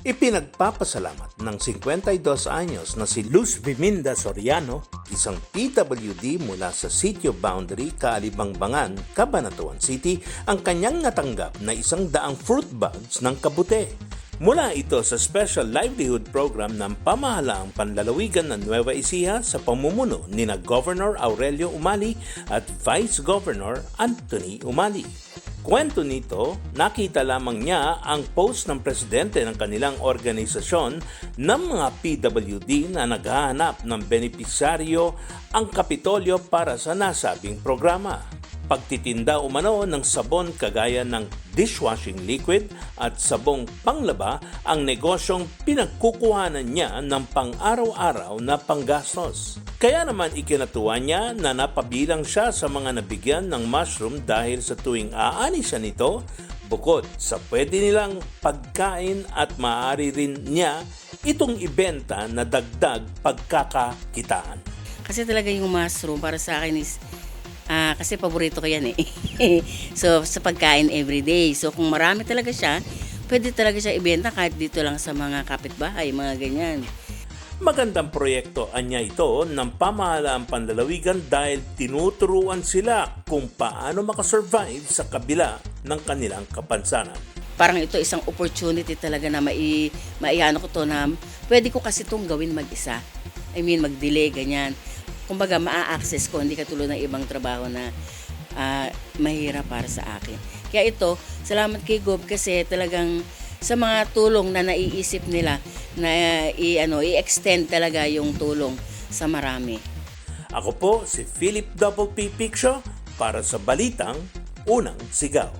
Ipinagpapasalamat ng 52 anyos na si Luz Viminda Soriano, isang PWD mula sa Sitio Boundary, Kaalibangbangan, Cabanatuan City, ang kanyang natanggap na isang daang fruit bags ng kabute. Mula ito sa Special Livelihood Program ng Pamahalaang Panlalawigan ng Nueva Ecija sa pamumuno ni na Governor Aurelio Umali at Vice Governor Anthony Umali. Kwento nito, nakita lamang niya ang post ng presidente ng kanilang organisasyon ng mga PWD na naghahanap ng benepisaryo ang Kapitolyo para sa nasabing programa. Pagtitinda umano ng sabon kagaya ng dishwashing liquid at sabong panglaba ang negosyong pinagkukuhanan niya ng pang-araw-araw na panggastos. Kaya naman ikinatuwa niya na napabilang siya sa mga nabigyan ng mushroom dahil sa tuwing aani siya nito, bukod sa pwede nilang pagkain at maaari rin niya itong ibenta na dagdag pagkakakitaan. Kasi talaga yung mushroom para sa akin is ah, kasi paborito ko yan eh. so sa pagkain everyday. So kung marami talaga siya, pwede talaga siya ibenta kahit dito lang sa mga kapitbahay, mga ganyan. Magandang proyekto anya ito ng pamahalaang panlalawigan dahil tinuturuan sila kung paano makasurvive sa kabila ng kanilang kapansanan. Parang ito isang opportunity talaga na mai, maiano ko to na pwede ko kasi itong gawin mag-isa. I mean, mag-delay, ganyan. Kumbaga, maa-access ko, hindi katulad ng ibang trabaho na ah, mahirap para sa akin. Kaya ito, salamat kay Gob kasi talagang sa mga tulong na naiisip nila na i, ano, i-extend talaga yung tulong sa marami. Ako po si Philip Double P. Picture para sa Balitang Unang Sigaw.